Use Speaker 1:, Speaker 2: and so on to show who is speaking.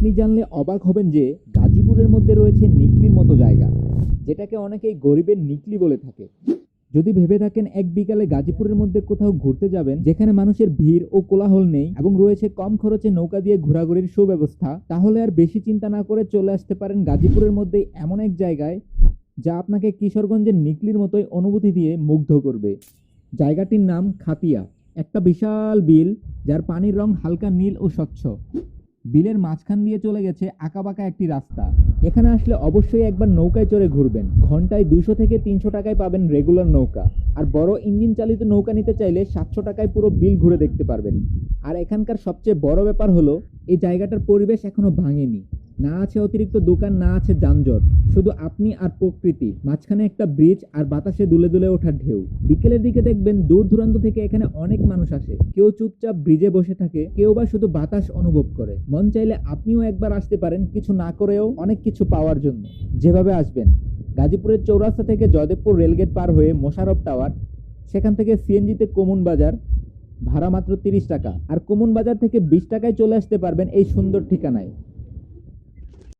Speaker 1: আপনি জানলে অবাক হবেন যে গাজীপুরের মধ্যে রয়েছে নিকলির মতো জায়গা, যেটাকে অনেকেই গরিবের নিকলি বলে থাকে। যদি ভেবে থাকেন, এক বিকালে গাজীপুরের মধ্যে কোথাও ঘুরতে যাবেন, যেখানে মানুষের ভিড় ও কোলাহল নেই এবং রয়েছে কম খরচে নৌকা দিয়ে ঘোরাঘুরির সুব্যবস্থা, তাহলে আর বেশি চিন্তা না করে চলে আসতে পারেন গাজীপুরের মধ্যে এমন এক জায়গায় যা আপনাকে কিশোরগঞ্জের নিকলির মতোই অনুভূতি দিয়ে মুগ্ধ করবে। জায়গাটির নাম খাতিয়া একটা বিশাল বিল যার পানির রং হালকা নীল ও স্বচ্ছ। বিলের মাঝখান দিয়ে চলে গেছে আঁকাবাঁকা একটি রাস্তা। এখানে আসলে অবশ্যই একবার নৌকায় চড়ে ঘুরবেন। ঘন্টায় দুশো থেকে তিনশো টাকায় পাবেন রেগুলার নৌকা। আর বড় ইঞ্জিন চালিত নৌকা নিতে চাইলে সাতশো টাকায় পুরো বিল ঘুরে দেখতে পারবেন। আর এখানকার সবচেয়ে বড় ব্যাপার হলো, এই জায়গাটার পরিবেশ এখনও ভাঙেনি। না আছে অতিরিক্ত দোকান, না আছে যানজট। শুধু আপনি আর প্রকৃতি, মাঝখানে একটা ব্রিজ আর বাতাসে দুলে দুলে ওঠার ঢেউ। বিকেলের দিকে দেখবেন দূর দূরান্ত থেকে এখানে অনেক মানুষ আসে। কেউ চুপচাপ ব্রিজে বসে থাকে, কেউ বা শুধু বাতাস অনুভব করে। মন চাইলে আপনিও একবার আসতে পারেন কিছু না করেও অনেক কিছু পাওয়ার জন্য। যেভাবে আসবেন, গাজীপুরের চৌরাস্তা থেকে জয়দেবপুর রেলগেট পার হয়ে মোশারফ টাওয়ার, সেখান থেকে সিএনজিতে কমুন বাজার, ভাড়া মাত্র তিরিশ টাকা। আর কমুন বাজার থেকে বিশ টাকায় চলে আসতে পারবেন এই সুন্দর ঠিকানায়।